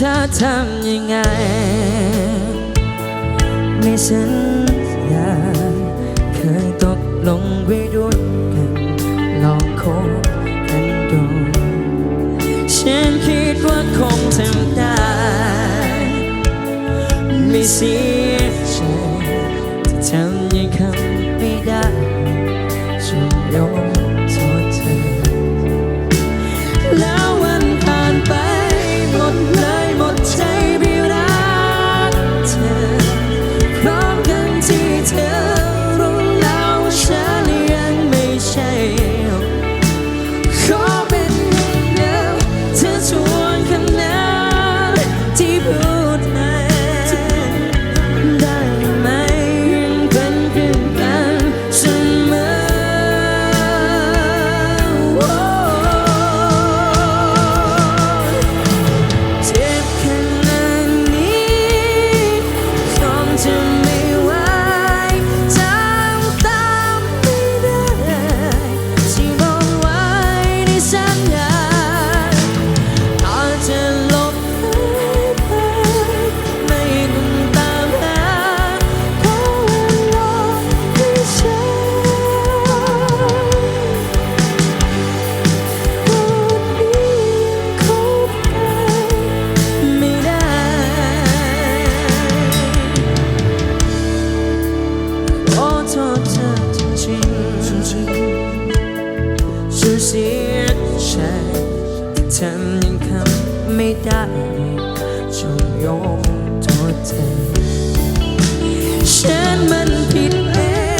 จะทำยังไง ไม่สัญญาเคยตกลงไว้ด้วยกันลองคบกันดูฉันคิดว่าคงทำได้ไม่เสีย จงยอมโทษเธอ ฉันมันผิดเอ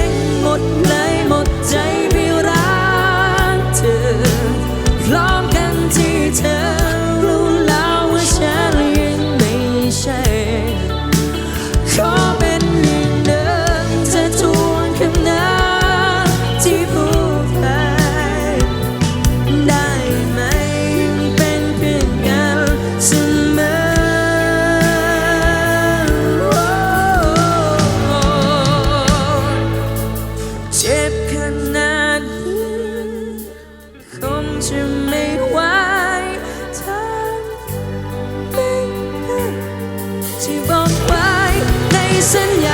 งหมดเลยหมดใจไปรักเธอพร้อมกันที่เธอรู้แล้วว่าฉันยังไม่ใช่ ขอเป็นอย่างเดิมเธอทวนคำนั้นที่พู ที่บอกไว้ในสัญญา